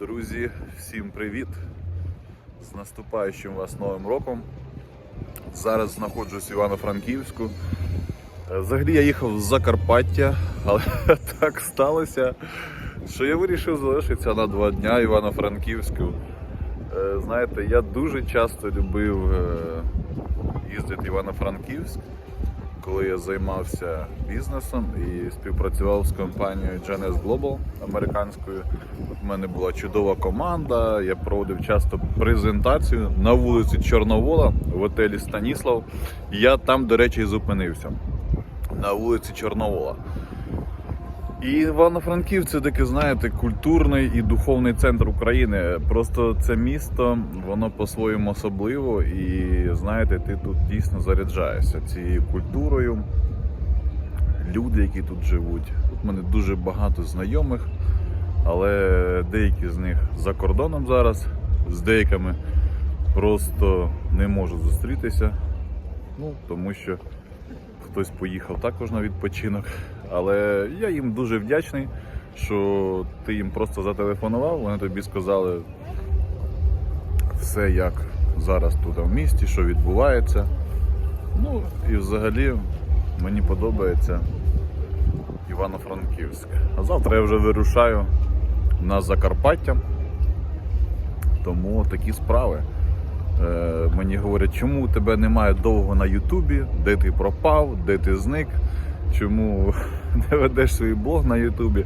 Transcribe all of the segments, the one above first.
Друзі, всім привіт! З наступаючим вас Новим роком. Зараз знаходжусь в Івано-Франківську. Взагалі я їхав з Закарпаття, але так сталося, що я вирішив залишитися на два дня Івано-Франківську. Е, Знаєте, я дуже часто любив е, їздити в Івано-Франківськ, коли я займався бізнесом і співпрацював з компанією GNS Global американською. У мене була чудова команда. Я проводив часто презентацію на вулиці Чорновола в отелі Станіслав. Я там, до речі, зупинився на вулиці Чорновола. І Івано-Франків це таке, знаєте, культурний і духовний центр України. Просто це місто, воно по-своєму особливо, і знаєте, ти тут дійсно заряджаєшся цією культурою. Люди, які тут живуть. Тут в мене дуже багато знайомих, але деякі з них за кордоном зараз, з деякими просто не можу зустрітися. Ну, тому що хтось поїхав також на відпочинок. Але я їм дуже вдячний, що ти їм просто зателефонував, вони тобі сказали все, як зараз тут в місті, що відбувається. Ну і взагалі мені подобається Івано-Франківськ. А завтра я вже вирушаю на Закарпаття. Тому такі справи. Е, мені говорять, чому тебе немає довго на Ютубі, де ти пропав, де ти зник, чому не ведеш свій блог на Ютубі.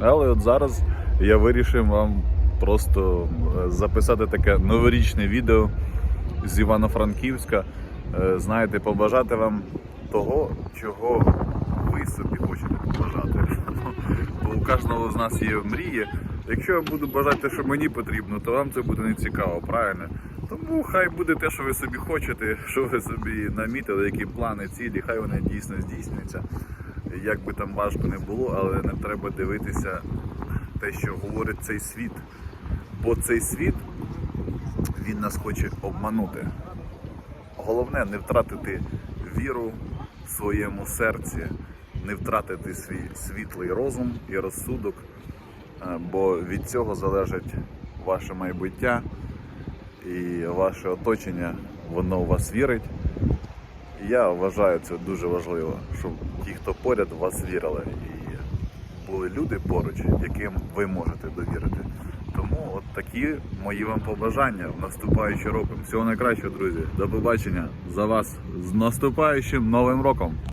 Але от зараз я вирішив вам просто е, записати таке новорічне відео з Івано-Франківська. Е, Знаєте, побажати вам того, чого ви собі хочете побажати. Бо у кожного з нас є мрії. Якщо я буду бажати, що мені потрібно, то вам це буде не цікаво, правильно? Тому хай буде те, що ви собі хочете, що ви собі намітили, які плани, цілі, хай вони дійсно здійсняться. Як би там важко не було, але не треба дивитися те, що говорить цей світ. Бо цей світ він нас хоче обманути. Головне не втратити віру в своєму серці, не втратити свій світлий розум і розсудок, е, бо від цього залежить ваше майбуття і ваше оточення, воно в вас вірить. Я вважаю це дуже важливо, щоб ті, хто поряд, вас вірили. І були люди поруч, яким ви можете довірити. Тому от такі мої вам побажання в наступаючий роком. Всього найкращого, друзі. До побачення за вас з наступаючим новим роком.